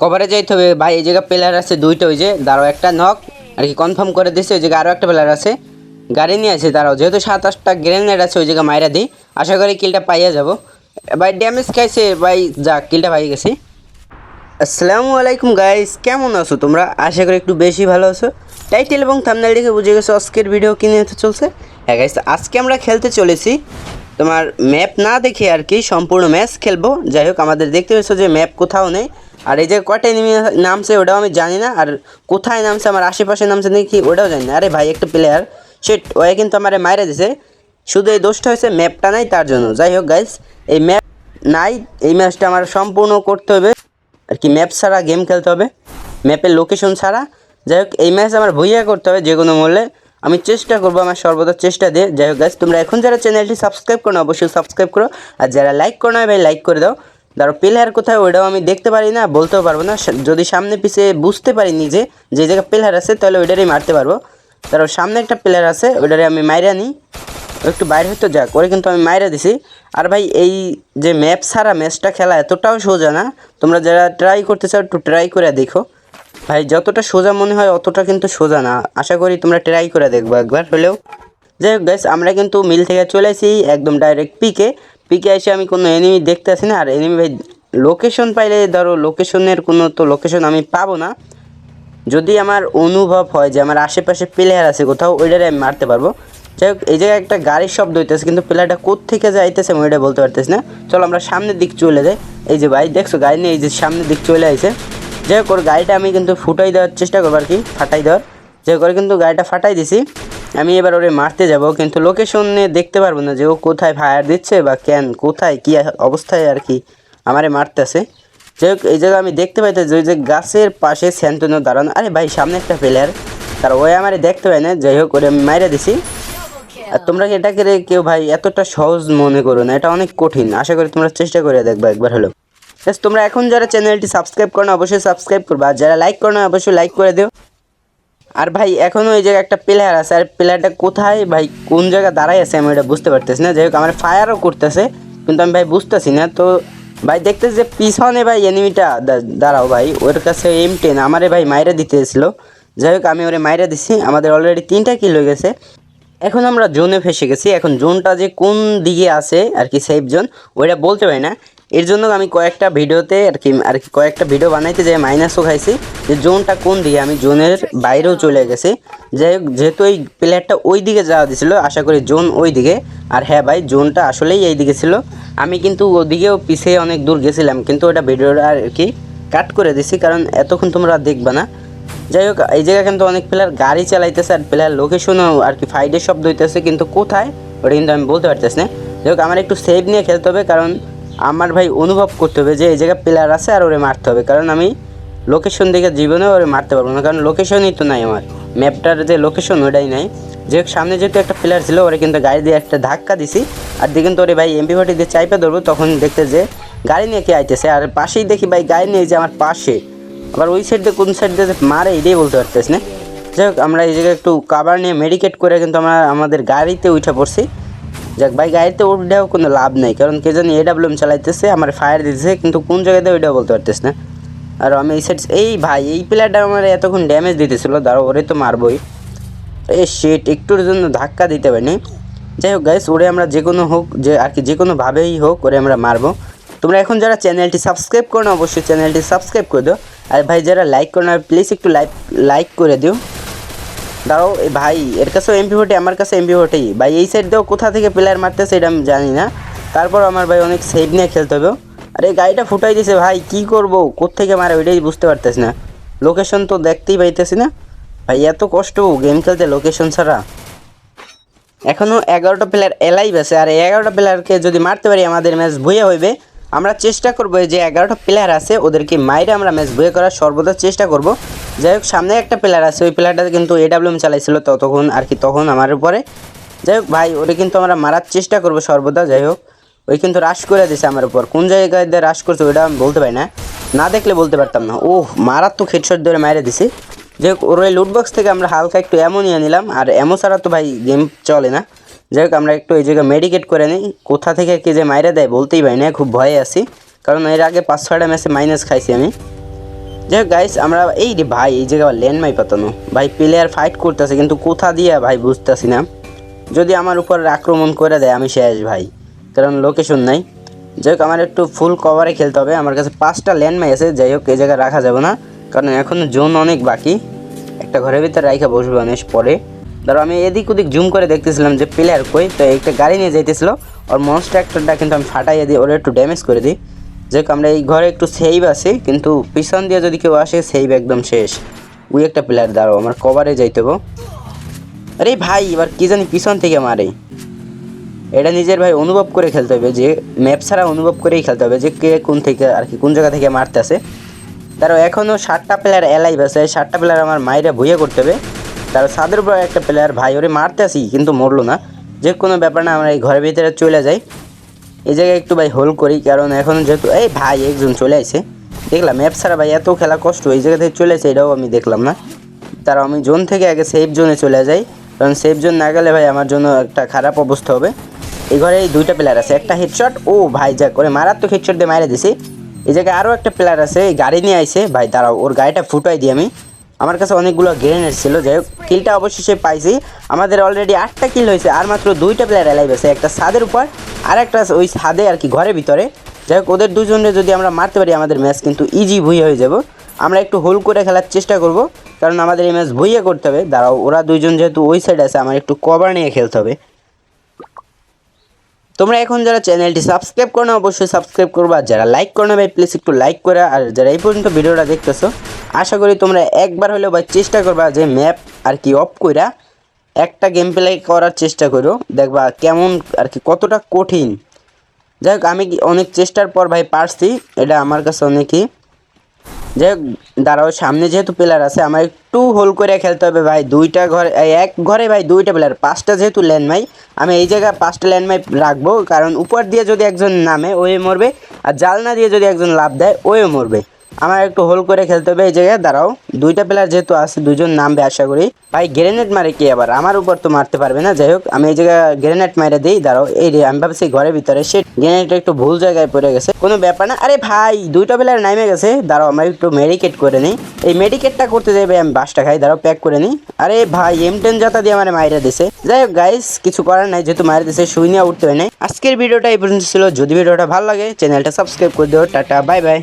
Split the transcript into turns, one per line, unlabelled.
কভারে যাইতে হবে। ভাই, এই জায়গায় প্লেয়ার আছে দুইটা, ওই যে দাঁড়াও একটা নক আর কি কনফার্ম করে দিছে, ওই জায়গায় আরও একটা প্লেয়ার আছে। গাড়ি নিয়ে আছে, দাঁড়াও, যেহেতু সাত আটটা গ্রেনেড আছে, ওই জায়গায় মাইরা দিই। আশা করি কিলটা পাইয়া যাব। ভাই ড্যামেজ খাইছে, ভাই, যাক কিলটা পাই গেছি। আসসালামু আলাইকুম গাইস কেমন আছো তোমরা? আশা করি একটু বেশি ভালো আছো। টাইটেল এবং থাম্বনেল দেখে বুঝে গেছো, আজকের ভিডিও কিনে চলছে। হ্যাঁ গাইস আজকে আমরা খেলতে চলেছি তোমার ম্যাপ না দেখে আর কি সম্পূর্ণ ম্যাচ খেলব। যাই হোক, আমাদের দেখতে পেয়েছ যে ম্যাপ কোথাও নেই। আর এই যে কয়টা এনিমি নামছে ওটাও আমি জানি না। আর কোথায় নামছে, আমার আশেপাশে নামছে নাকি ওটাও জানি না। আরে ভাই, একটা প্লেয়ার সে ওয়ে কিন্তু আমার মাইরে দিছে। শুধু এই দোষটা হয়েছে ম্যাপটা নাই, তার জন্য। যাই হোক গাইস এই ম্যাপ নাই, এই ম্যাচটা আমার সম্পূর্ণ করতে হবে। আর কি ম্যাপ ছাড়া গেম খেলতে হবে। ম্যাপের লোকেশন ছাড়া। যাই হোক, এই ম্যাচ আমার ভুইয়া করতে হবে যে কোনো মূল্যে। আমি চেষ্টা করব, আমার সর্বদা চেষ্টা দিয়ে। যাই হোক গাছ তোমরা এখন যারা চ্যানেলটি সাবস্ক্রাইব করো অবশ্যই সাবস্ক্রাইব করো। আর যারা লাইক করো না, ভাই লাইক করে দাও। ধরো প্লেয়ার কোথায়, ওইটাও আমি দেখতে পারি না, বলতেও পারব না। যদি সামনে পিছে বুঝতে পারি নিজে যে জায়গায় প্লেয়ার আছে, তাহলে ওইটারই মারতে পারব। ধরো, সামনে একটা প্লেয়ার আছে, ওইটারে আমি মাইরা নিই। একটু বাইরে হতে যাক, ওরে কিন্তু আমি মাইরা দিছি। আর ভাই, এই যে ম্যাপ ছাড়া ম্যাচটা খেলা এতটাও সোজা না। তোমরা যারা ট্রাই করতে চাও, একটু ট্রাই করে দেখো। ভাই, যতটা সোজা মনে হয় অতটা কিন্তু সোজা না। আশা করি তোমরা ট্রাই করে দেখব একবার হলেও। যাই হোক গাইস আমরা কিন্তু মিল থেকে চলে আসি একদম ডাইরেক্ট পিকে পিকে এসে আমি কোনো এনিমি দেখতে আসি না আর এনিমি ভাই লোকেশন পাইলে ধরো লোকেশনের কোনো তো লোকেশন আমি পাবো না। যদি আমার অনুভব হয় যে আমার আশেপাশে প্লেয়ার আছে কোথাও, ওইটারে আমি মারতে পারব। যাই হোক, এই জায়গায় একটা গাড়ির শব্দ হইতেছে, কিন্তু প্লেয়ারটা কোত্থেকে যাইতেছে আমি ওইটা বলতে পারতেছি না। চলো আমরা সামনের দিক চলে যাই। এই যে ভাই, দেখছ, গাড়ি নিয়ে এই যে সামনের দিক চলে আইছে। যাই হোক গাড়িটা আমি কিন্তু ফুটাই দেওয়ার চেষ্টা করব আর কি, ফাটাই দেওয়ার। যে হোক ওরে কিন্তু গাড়িটা ফাটাই দিছি। আমি এবার ওরে মারতে যাব, কিন্তু লোকেশনে দেখতে পারব না যে ও কোথায় ফায়ার দিচ্ছে বা কেন, কোথায় কী অবস্থায় আর কি আমারে মারতেছে। যাই হোক, এই জায়গায় আমি দেখতে পাইতেছি ওই যে গাছের পাশে স্যান্টনো দাঁড়ানো। আরে ভাই, সামনে একটা প্লেয়ার তার ওই আমারে দেখতে পাই না, যাই হোক, ওরে আমি মাইরা দিছি। আর তোমরা এটাকে কেউ ভাই এতটা সহজ মনে করো না, এটা অনেক কঠিন। আশা করি তোমরা চেষ্টা করে দেখবে একবার হলো তোমরা এখন যারা চ্যানেলটি সাবস্ক্রাইব করো না, অবশ্যই সাবস্ক্রাইব করবে। আর যারা লাইক করো না, অবশ্যই লাইক করে দিও। আর ভাই এখনও ওই জায়গায় একটা প্লেয়ার আছে। আর প্লেয়ারটা কোথায়? ভাই, কোন জায়গায় দাঁড়াই আছে আমি এটা বুঝতে পারতেছি না। যাই হোক আমার ফায়ারও করতেছে, কিন্তু আমি ভাই বুঝতেছি না। তো ভাই, দেখতেছি যে পিছনে ভাই এনিমিটা দাঁড়াও ভাই, ওর কাছে এম টেন আমারে ভাই মাইরা দিতে এসেছিল যাই হোক আমি ওরে মাইরা দিছি। আমাদের অলরেডি তিনটা কিল হয়ে গেছে। এখন আমরা জোনে ফেসে গেছি। এখন জোনটা যে কোন দিকে আছে আর কি সেফ জোন ওইটা বলতে পারি না। এর জন্য আমি কয়েকটা ভিডিওতে আর কি আর কি কয়েকটা ভিডিও বানাইতে যাই মাইনাসও খাইছি যে জোনটা কোন দিকে, আমি জোনের বাইরেও চলে গেছি। যাই হোক, যেহেতু এই প্লেয়ারটা ওই দিকে যাওয়া দিছিল, আশা করি জোন ওই দিকে আর হ্যাঁ ভাই, জোনটা আসলেই এই দিকে ছিল। আমি কিন্তু ওদিকেও পিছিয়ে অনেক দূর গেছিলাম, কিন্তু ওটা ভিডিওটা আর কি কাট করে দিছি, কারণ এতক্ষণ তোমরা দেখবা না। যাই হোক, এই জায়গায় কিন্তু অনেক প্লেয়ার গাড়ি চালাইতেছে আর প্লেয়ার লোকেশনও আর কি ফাইডের শব্দ হইতেছে, কিন্তু কোথায়? ওটা কিন্তু আমি বলতে পারতেছি না। যাই হোক, আমার একটু সেভ নিয়ে খেলতে হবে, কারণ আমার ভাই অনুভব করতে হবে যে এই জায়গায় প্লেয়ার আছে আর ওরে মারতে হবে। কারণ আমি লোকেশন দেখে জীবনে ওরে মারতে পারব না। কারণ লোকেশনই তো নাই আমার। ম্যাপটার যে লোকেশন ওটাই নাই। যে সামনে যেহেতু একটা প্লেয়ার ছিল, ওরে কিন্তু গাড়ি দিয়ে একটা ধাক্কা দিছি। আর দিয়ে কিন্তু ওরে ভাই এমপি ফর্টি দিয়ে চাইপে ধরবো, তখন দেখতে যে গাড়ি নিয়ে কে আইতেছে। আর পাশেই দেখি ভাই গাড়ি নিয়ে যে আমার পাশে। আবার ওই সাইড দিয়ে কোন সাইড দিয়ে মারে, এটাই বলতে পারতেছি না। যাই হোক, আমরা এই জায়গায় একটু কাবার নিয়ে মেডিকেট করে কিন্তু আমরা আমাদের গাড়িতে উঠে পড়ছি। যাক, ভাই, গাড়িতে উঠলেও কোনো লাভ নেই, কারণ কে জানি এডাব্লিউএম চালাইতেছে, আমার ফায়ার দিতেছে, কিন্তু কোন জায়গাতে ওইটাও বলতে পারতেছ না। আর আমি এই সাইড এই ভাই, এই প্লেয়ারটা আমার এতক্ষণ ড্যামেজ দিতেছিল দাঁড়ো ওরে তো মারবই। এ শেট একটুর জন্য ধাক্কা দিতে পারিনি। যাই হোক গাইস ওরে আমরা যে কোনো হোক, যে, আর কি, যে কোনোভাবেই হোক, ওরে আমরা মারবো। তোমরা এখন যারা চ্যানেলটি সাবস্ক্রাইব করো না, অবশ্যই চ্যানেলটি সাবস্ক্রাইব করে দিও। আর ভাই, যারা লাইক করো না প্লিজ একটু লাইক লাইক করে দিও। দাঁড়াও ভাই, এর কাছেও এমপি ফোর্টি আমার কাছে এমপি ফোর্টি ভাই, এই সাইড দিয়েও কোথা থেকে প্লেয়ার মারতেছে এটা আমি জানি না। তারপর আমার ভাই অনেক সেভ নিয়ে খেলতে হবে। আর এই গাড়িটা ফুটাই দিছে, ভাই, কি করব? কোত্থেকে মারে, ওইটাই বুঝতে পারতেছি না। লোকেশন তো দেখতেই পাইতেছি না। ভাই, এত কষ্ট গেম খেলতে লোকেশন ছাড়া। এখনও এগারোটা প্লেয়ার এলাইভ আছে, আর এই এগারোটা প্লেয়ারকে যদি মারতে পারি, আমাদের ম্যাচ ভুয়ে হইবে। আমরা চেষ্টা করব যে এগারোটা প্লেয়ার আছে, ওদেরকে মাইরে আমরা ম্যাচ ভুয়ে করার সর্বদা চেষ্টা করব। যাই হোক, সামনে একটা প্লেয়ার আছে, ওই প্লেয়ারটা কিন্তু এডাব্লিউএম চালাইছিল ততক্ষণ আর কি, তখন আমার উপরে। যাই হোক, ভাই, ওরে কিন্তু আমরা মারার চেষ্টা করব সর্বদা, যাই হোক। ওই কিন্তু রাশ করে দিছে আমার উপর। কোন জায়গায় দিয়ে রাশ করছে, ওইটা আমি বলতে পারি না। না দেখলে বলতে পারতাম না। ওহ, মারাত্মক হেডশট ধরে মাইরে দিছি। যাই হোক, ওর ওই লুটবক্স থেকে আমরা হালকা একটু এমন নিয়ে নিলাম। আর এমো ছাড়া তো ভাই গেম চলে না। যাই হোক, আমরা একটু এই জায়গায় মেডিকেট করে নিই। কোথা থেকে কে যে মাইরে দেয় বলতেই পারি না, খুব ভয়ে আছি। কারণ এর আগে পাঁচ ছয়টা ম্যাচে মাইনাস খাইছি আমি। যাই হোক গাইস আমরা এই রে ভাই, এই জায়গায় ল্যান্ড মাই পাতানো। ভাই প্লেয়ার ফাইট করতেছে, কিন্তু কোথা দিয়ে, ভাই, বুঝতেছি না। যদি আমার উপর আক্রমণ করে দেয়, আমি শেষ, ভাই। কারণ লোকেশন নাই। যাই হোক, আমার একটু ফুল কভারে খেলতে হবে। আমার কাছে পাঁচটা ল্যান্ড মাই আছে, যাই হোক, এই জায়গায় রাখা যাবে না। কারণ এখন জোন অনেক বাকি। একটা ঘরের ভিতরে রাইখা বসবে অনেক পরে। ধরো, আমি এদিক ওদিক জুম করে দেখতেছিলাম যে প্লেয়ার কই, তো একটা গাড়ি নিয়ে যাইতেছিল। ওর মনস্টার ট্র্যাক্টরটা কিন্তু আমি ফাটাইয়ে দিই, ওরা একটু ড্যামেজ করে দিই। যে আমরা এই ঘরে একটু সেভ আছে, কিন্তু পিছন দিয়ে যদি কেউ আসে সেভ একদম শেষ। ওই একটা প্লেয়ার দাঁড়াও, আমার কভারে যাইতে আরে ভাই, এবার কি জানি পিছন থেকে মারে। এটা নিজের ভাই অনুভব করে খেলতে হবে যে ম্যাপ ছাড়া অনুভব করেই খেলতে হবে যে কে কোন থেকে আর কি কোন জায়গা থেকে মারতে আসে তারও এখনও ষাটটা প্লেয়ার এলাইভ আছে ষাটটা প্লেয়ার আমার মাইরা ভুইয়ে করতে হবে। তার সাদের উপর একটা প্লেয়ার ভাই, ওরে মারতে আসি কিন্তু মরলো না। যে কোনো ব্যাপার না, আমরা এই ঘরের ভিতরে চলে যাই। এই জায়গায় একটু ভাই হোল্ড করি, কারণ এখন যেহেতু, এই ভাই একজন চলে আসে দেখলাম ম্যাপ ছাড়া ভাই এত খেলা কষ্ট, এই জায়গা থেকে চলে আসে এটাও আমি দেখলাম না। তারা আমি জোন থেকে আগে সেফ জোনে চলে যাই, কারণ সেফ জোন না গেলে ভাই আমার জন্য একটা খারাপ অবস্থা হবে। এই ঘরে এই দুইটা প্লেয়ার আছে, একটা হেডশট ও ভাই যা করে মারাত্মক হেডশট দিয়ে মারে দিছি। এই জায়গায় আরও একটা প্লেয়ার আছে গাড়ি নিয়ে আইছে, ভাই দাঁড়াও, ওর গাড়িটা ফুটাই দিই আমি। আমার কাছে অনেকগুলো গ্রেনেড ছিল যাই হোক, কিলটা অবশেষে পাইছি আমাদের অলরেডি আটটা কিল হয়েছে, আর মাত্র দুইটা প্লেয়ার এলাইভ আছে। একটা ছাদের উপর, আর একটা ওই ছাদে আর কি, ঘরের ভিতরে। যাই হোক, ওদের দুজনে যদি আমরা মারতে পারি, আমাদের ম্যাচ কিন্তু ইজি ভুই হয়ে যাব। আমরা একটু হোল করে খেলার চেষ্টা করব, কারণ আমাদের এই ম্যাচ ভুইয়ে করতে হবে। দাঁড়াও, ওরা দুইজন যেহেতু ওই সাইড আছে, আমার একটু কভার নিয়ে খেলতে হবে। তোমরা এখন যারা চ্যানেলটি সাবস্ক্রাইব করো না, অবশ্যই সাবস্ক্রাইব করব। যারা লাইক করো না ভাই প্লিজ একটু লাইক করে, আর যারা এই পর্যন্ত ভিডিওটা দেখতেছো, আশা করি তোমরা একবার হলেও ভাই চেষ্টা করবা যে ম্যাপ আর কি অফ কইরা একটা গেম প্লে করার চেষ্টা করো, দেখবা কেমন আর কি কতটা কঠিন। যাই হোক, আমি অনেক চেষ্টার পর ভাই পারছি, এটা আমার কাছে অনেকই। যাই হোক দাঁড়াও, সামনে যেহেতু প্লেয়ার আছে আমার একটু হোল করে খেলতে হবে ভাই। দুইটা ঘরে এক ঘরে ভাই দুইটা প্লেয়ার পাঁচটা যেহেতু ল্যান্ডমাই আমি এই জায়গায় পাঁচটা ল্যান্ডমাই রাখব, কারণ উপর দিয়ে যদি একজন নামে, ওয়ে মরবে, আর জালনা দিয়ে যদি একজন লাভ দেয় ওয়ে মরবে। আমার একটু হোল করে খেলতে হবে এই জায়গায়। দাঁড়াও, দুইটা প্লেয়ার যেহেতু আছে, দুজন নামবে আশা করি। ভাই গ্রেনেড মারে কি আবার? আমার উপর তো মারতে পারবে না। যাই হোক, আমি এই জায়গায় গ্রেনেড মারে দিই। দাঁড়াও, এই রে আমি ভাবছি ঘরের ভিতরে। সে গ্রেনেডটা একটু ভুল জায়গায় পড়ে গেছে। কোনো ব্যাপার না। আরে ভাই, দুইটা প্লেয়ার নামে গেছে। দাঁড়াও, আমরা একটু মেডিকেট করে নিই। এই মেডিকেটটা করতে ভাই, আমি বাসটা খাই। দাঁড়াও প্যাক করে নিই। আরে ভাই এম টেন জাতা দিয়ে আমার মাইরা দিছে। যাই হোক গাইস কিছু করার নাই। যেহেতু মাইরা দিছে, শুই নিয়ে উঠতে হয় নাই। আজকের ভিডিওটা এই পর্যন্ত ছিল। যদি ভিডিওটা ভালো লাগে চ্যানেলটা সাবস্ক্রাইব করে দিও। Tata bye bye